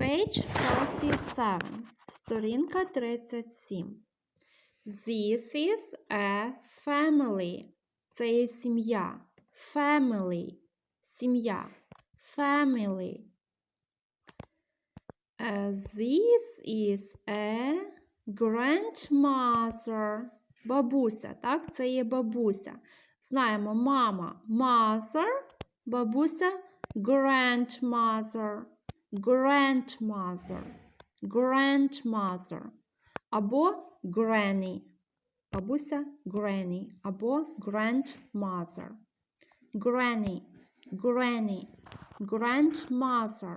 Page 37. Сторінка 37. This is a family. Це є сім'я. Family. Сім'я. Family. Uh, this is a grandmother. Бабуся, так? Це є бабуся. Знаємо, мама mother, бабуся grandmother, grandmother, grandmother. Або granny. Бабуся granny. Або grandmother. Granny, granny, grandmother.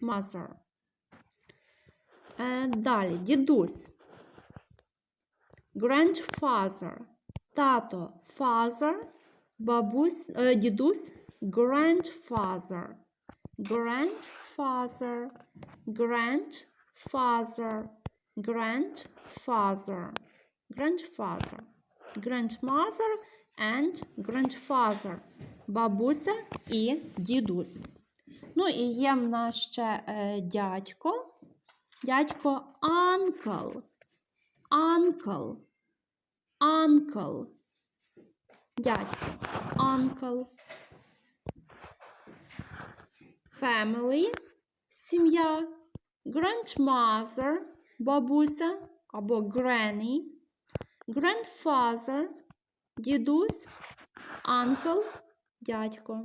Mother. Е, далі, дідусь. Grandfather. Тато. Father. Бабусь, е, дідусь. Grandfather. Grandfather. Grandfather. Grandfather. Grandfather. Grandmother and grandfather. Бабуся і дідусь. Ну і є в нас ще е, дядько. Дядько uncle. Uncle. Uncle. Дядько. Uncle. Family. Сім'я. Grandmother. Бабуся або granny. Grandfather. Дідусь. Uncle. Дядько.